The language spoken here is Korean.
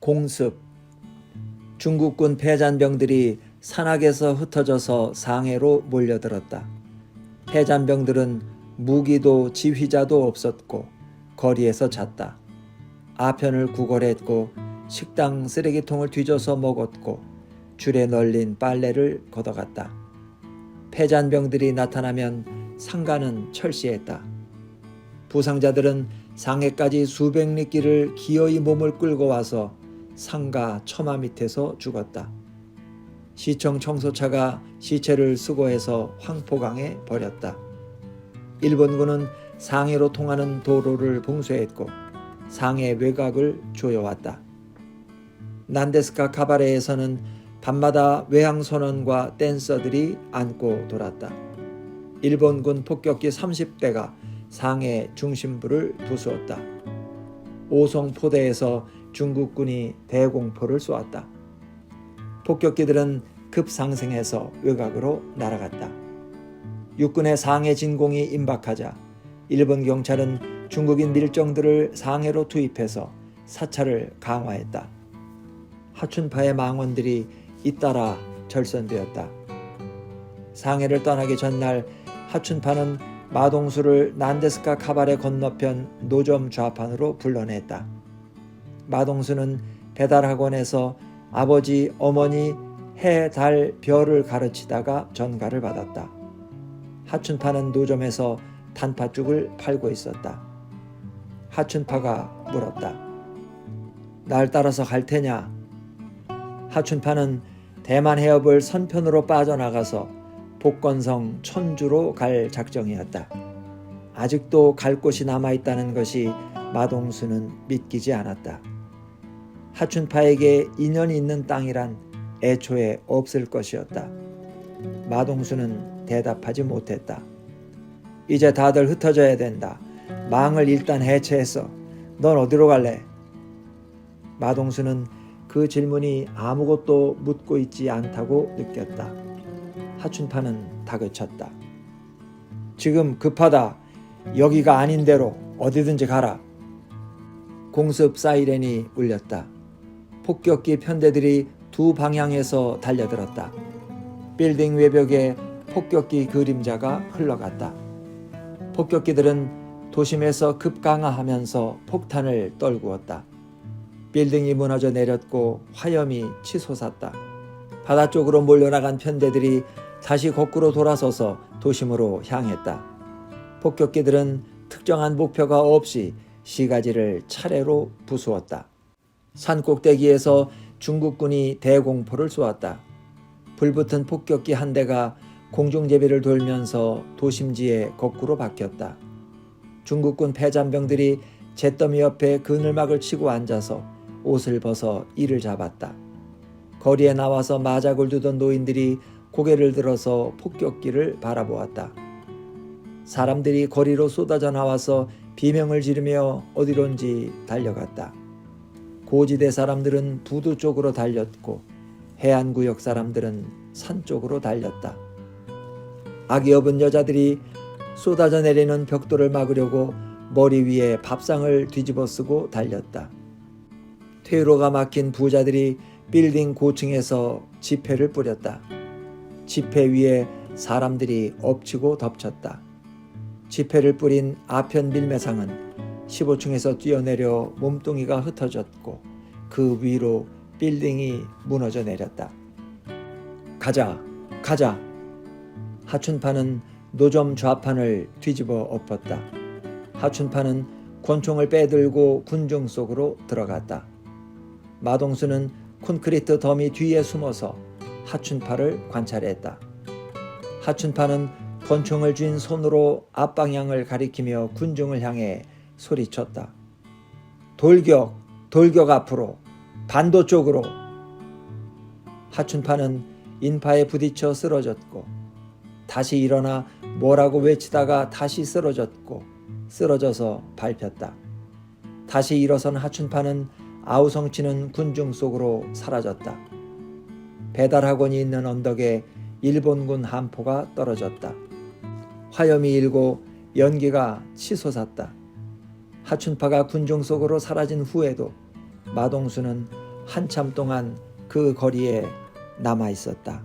공습 중국군 패잔병들이 산악에서 흩어져서 상해로 몰려들었다. 패잔병들은 무기도 지휘자도 없었고 거리에서 잤다. 아편을 구걸했고 식당 쓰레기통을 뒤져서 먹었고 줄에 널린 빨래를 걷어갔다. 패잔병들이 나타나면 상가는 철시했다. 부상자들은 상해까지 수백 리 길을 기어이 몸을 끌고 와서 상가 처마 밑에서 죽었다. 시청 청소차가 시체를 수거해서 황포강에 버렸다. 일본군은 상해로 통하는 도로를 봉쇄했고 상해 외곽을 조여왔다. 난데스카 카바레에서는 밤마다 외항 선원과 댄서들이 안고 돌았다. 일본군 폭격기 30대가 상해 중심부를 부수었다. 오송 포대에서 중국군이 대공포를 쏘았다. 폭격기들은 급상승해서 외곽으로 날아갔다. 육군의 상해 진공이 임박하자 일본 경찰은 중국인 밀정들을 상해로 투입해서 사찰을 강화했다. 하춘파의 망원들이 잇따라 절선되었다. 상해를 떠나기 전날 하춘파는 마동수를 난데스카 카바레 건너편 노점 좌판으로 불러냈다. 마동수는 배달학원에서 아버지, 어머니, 해, 달, 별을 가르치다가 전가를 받았다. 하춘파는 노점에서 단팥죽을 팔고 있었다. 하춘파가 물었다. 날 따라서 갈 테냐? 하춘파는 대만 해협을 선편으로 빠져나가서 복건성 천주로 갈 작정이었다. 아직도 갈 곳이 남아있다는 것이 마동수는 믿기지 않았다. 하춘파에게 인연이 있는 땅이란 애초에 없을 것이었다. 마동수는 대답하지 못했다. 이제 다들 흩어져야 된다. 망을 일단 해체했어. 넌 어디로 갈래? 마동수는 그 질문이 아무것도 묻고 있지 않다고 느꼈다. 하춘파는 다그쳤다. 지금 급하다. 여기가 아닌 대로 어디든지 가라. 공습 사이렌이 울렸다. 폭격기 편대들이 두 방향에서 달려들었다. 빌딩 외벽에 폭격기 그림자가 흘러갔다. 폭격기들은 도심에서 급강하하면서 폭탄을 떨구었다. 빌딩이 무너져 내렸고 화염이 치솟았다. 바다 쪽으로 몰려나간 편대들이 다시 거꾸로 돌아서서 도심으로 향했다. 폭격기들은 특정한 목표가 없이 시가지를 차례로 부수었다. 산 꼭대기에서 중국군이 대공포를 쏘았다. 불붙은 폭격기 한 대가 공중제비를 돌면서 도심지에 거꾸로 박혔다. 중국군 패잔병들이 잿더미 옆에 그늘막을 치고 앉아서 옷을 벗어 이를 잡았다. 거리에 나와서 마작을 두던 노인들이 고개를 들어서 폭격기를 바라보았다. 사람들이 거리로 쏟아져 나와서 비명을 지르며 어디론지 달려갔다. 고지대 사람들은 부두 쪽으로 달렸고 해안구역 사람들은 산 쪽으로 달렸다. 악이 업은 여자들이 쏟아져 내리는 벽돌을 막으려고 머리 위에 밥상을 뒤집어 쓰고 달렸다. 퇴로가 막힌 부자들이 빌딩 고층에서 지폐를 뿌렸다. 지폐 위에 사람들이 엎치고 덮쳤다. 지폐를 뿌린 아편 밀매상은 15층에서 뛰어내려 몸뚱이가 흩어졌고 그 위로 빌딩이 무너져 내렸다. 가자, 가자. 하춘파는 노점 좌판을 뒤집어 엎었다. 하춘파는 권총을 빼들고 군중 속으로 들어갔다. 마동수는 콘크리트 더미 뒤에 숨어서 하춘파를 관찰했다. 하춘파는 권총을 쥔 손으로 앞방향을 가리키며 군중을 향해 소리쳤다. 돌격, 돌격 앞으로, 반도 쪽으로. 하춘파는 인파에 부딪혀 쓰러졌고, 다시 일어나 뭐라고 외치다가 다시 쓰러졌고, 쓰러져서 밟혔다. 다시 일어선 하춘파는 아우성치는 군중 속으로 사라졌다. 배달학원이 있는 언덕에 일본군 함포가 떨어졌다. 화염이 일고 연기가 치솟았다. 하춘파가 군중 속으로 사라진 후에도 마동수는 한참 동안 그 거리에 남아 있었다.